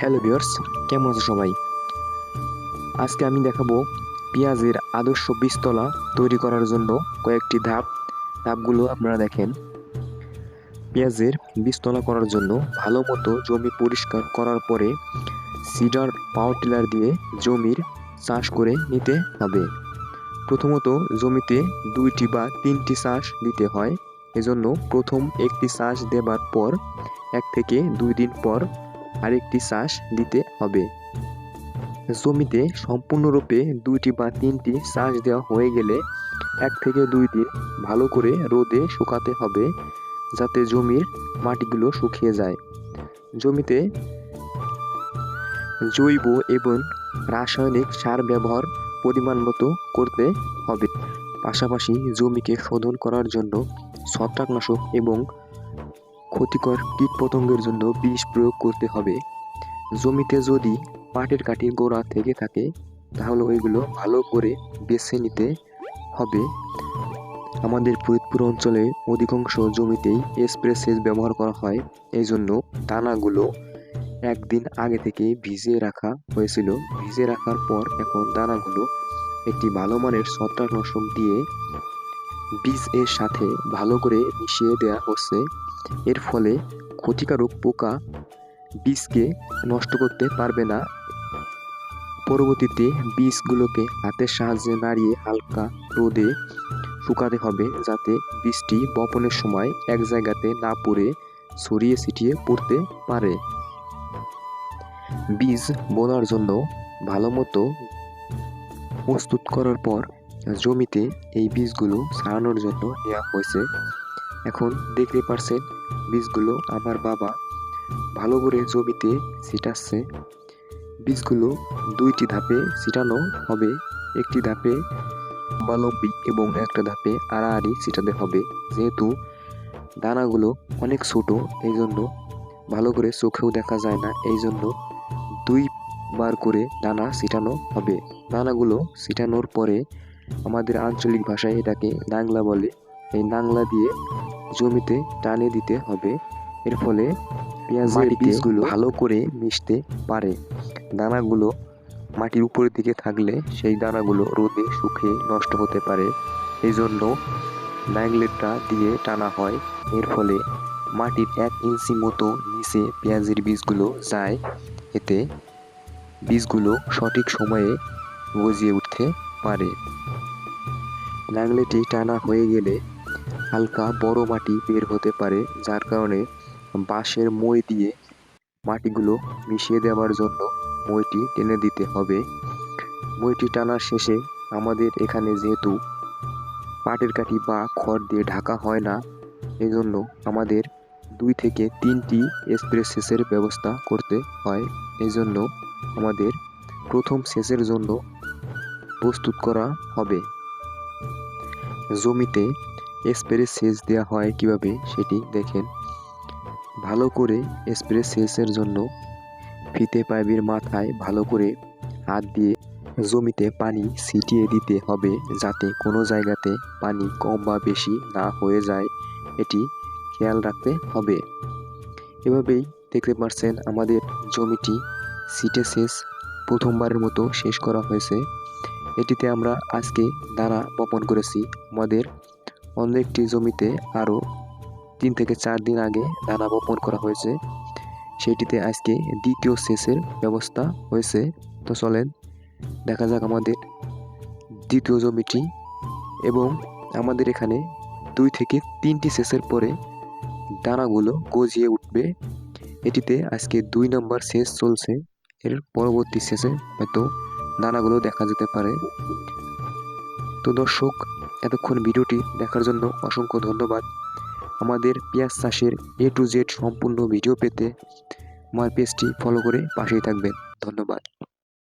Hello viewers, কেমন আছো সবাই? আজকে আমি দেখাবো পেঁয়াজের আদর্শ বীজতলা তৈরি করার জন্য কয়েকটি ধাপ। ধাপগুলো আপনারা দেখেন। পেঁয়াজের বীজতলা করার জন্য ভালো মতো জমি পরিষ্কার করার পরে সিডার পাওয়ার টিলার দিয়ে জমির চাষ করে নিতে হবে। প্রথমত জমিতে দুইটি বা তিনটি চাষ দিতে হয়। এজন্য প্রথম একটি চাষ দেবার পর, এক থেকে দুই দিন পর আরেকটি চাষ দিতে হবে। জমিতে সম্পূর্ণরূপে দুইটি বা তিনটি চাষ দেওয়া হয়ে গেলে এক থেকে দুই দিন ভালো করে রোদে শুকাতে হবে যাতে জমির মাটিগুলো শুকিয়ে যায়। জমিতে জৈব এবং রাসায়নিক সার ব্যবহার পরিমাণ মতো করতে হবে। পাশাপাশি জমিকে শোধন করার জন্য ছত্রাকনাশক এবং ক্ষতিকর কীটপতঙ্গের জন্য বিষ প্রয়োগ করতে হবে। জমিতে যদি পাটের কাঠি গোড়া থেকে থাকে, তাহলে ওইগুলো ভালো করে বেছে নিতে হবে। আমাদের ফরিদপুর অঞ্চলে অধিকাংশ জমিতেই স্প্রে সেচ ব্যবহার করা হয়। এই জন্য দানাগুলো একদিন আগে থেকে ভিজিয়ে রাখা হয়েছিল। ভিজিয়ে রাখার পর এখন দানাগুলো একটি ভালো মানের ছত্রাকনাশক দিয়ে বীজ এর সাথে ভালো করে মিশিয়ে দেওয়া হচ্ছে। এর ফলে ক্ষতিকারক পোকা বীজকে নষ্ট করতে পারবে না। পরবর্তীতে বীজগুলোকে হাতের সাহায্যে নাড়িয়ে হালকা রোদে শুকাতে হবে যাতে বীজটি বপনের সময় এক জায়গাতে না পড়ে ছড়িয়ে ছিটিয়ে পড়তে পারে। বীজ বোনার জন্য ভালো মতো প্রস্তুত করার পর জমিতে এই বীজগুলো ছাড়ানোর জন্য নেওয়া হয়েছে। এখন দেখতে পারছেন বীজগুলো আমার বাবা ভালো করে জমিতে ছিটাচ্ছে। বীজগুলো দুইটি ধাপে ছিটানো হবে, একটি ধাপে লম্বালম্বি এবং একটা ধাপে আড়াআড়ি ছিটাতে হবে। যেহেতু দানাগুলো অনেক ছোট এই জন্য ভালো করে চোখেও দেখা যায় না এই জন্য দুইবার করে দানা ছিটানো হবে। দানাগুলো ছিটানোর পরে আমাদের আঞ্চলিক ভাষায় এটাকে নাংলা বলে। এই নাংলা দিয়ে জমিতে টানে দিতে হবে। এর ফলে পেঁয়াজের বীজগুলো ভালো করে মিশতে পারে। দানাগুলো মাটির উপরের দিকে থাকলে সেই দানাগুলো রোদে শুকিয়ে নষ্ট হতে পারে। এই জন্য নাইংলেটটা দিয়ে টানা হয়। এর ফলে মাটির এক ইঞ্চি মতো নিচে পেঁয়াজের বীজগুলো যায়। এতে বীজগুলো সঠিক সময়ে গজিয়ে উঠতে পারে। নাংলেটি টানা হয়ে গেলে হালকা বড় মাটি বের হতে পারে, যার কারণে বাঁশের মই দিয়ে মাটিগুলো মিশিয়ে দেওয়ার জন্য মইটি টেনে দিতে হবে। মইটি টানার শেষে আমাদের এখানে যেহেতু পাটের কাঠি বা খড় দিয়ে ঢাকা হয় না, এজন্য আমাদের দুই থেকে তিনটি স্প্রে সেচের ব্যবস্থা করতে হয়। এই জন্য আমাদের প্রথম সেচের জন্য প্রস্তুত করা হবে। জমিতে স্প্রে সেচ দেওয়া হয় কীভাবে সেটি দেখেন। ভালো করে স্প্রে সেচের জন্য ফিতে পাইপের মাথায় ভালো করে হাত দিয়ে জমিতে পানি ছিটিয়ে দিতে হবে যাতে কোনো জায়গাতে পানি কম বা বেশি না হয়ে যায়। এটি খেয়াল রাখতে হবে। এভাবেই দেখতে পাচ্ছেন আমাদের জমিটি সিটে সেচ প্রথমবারের মতো শেষ করা হয়েছে। এটিতে আমরা আজকে দানা বপন করেছি। আমাদের অন্য একটি জমিতে আরও তিন থেকে চার দিন আগে দানা বপন করা হয়েছে। সেটিতে আজকে দ্বিতীয় সেচের ব্যবস্থা হয়েছে। তো চলেন, দেখা যাক আমাদের দ্বিতীয় জমিটি এবং আমাদের এখানে দুই থেকে তিনটি সেচের পরে দানাগুলো গজিয়ে উঠবে। এটিতে আজকে দুই নম্বর সেচ চলছে। এর পরবর্তী সেচে হয়তো দানাগুলো দেখা যেতে পারে। তো দর্শক এতক্ষণ ভিডিওটি দেখার জন্য অসংখ্য ধন্যবাদ। আমাদের পেঁয়াজ চাষের এ টু জেড সম্পূর্ণ ভিডিও পেতে আমার পেজটি ফলো করে পাশেই থাকবেন। ধন্যবাদ।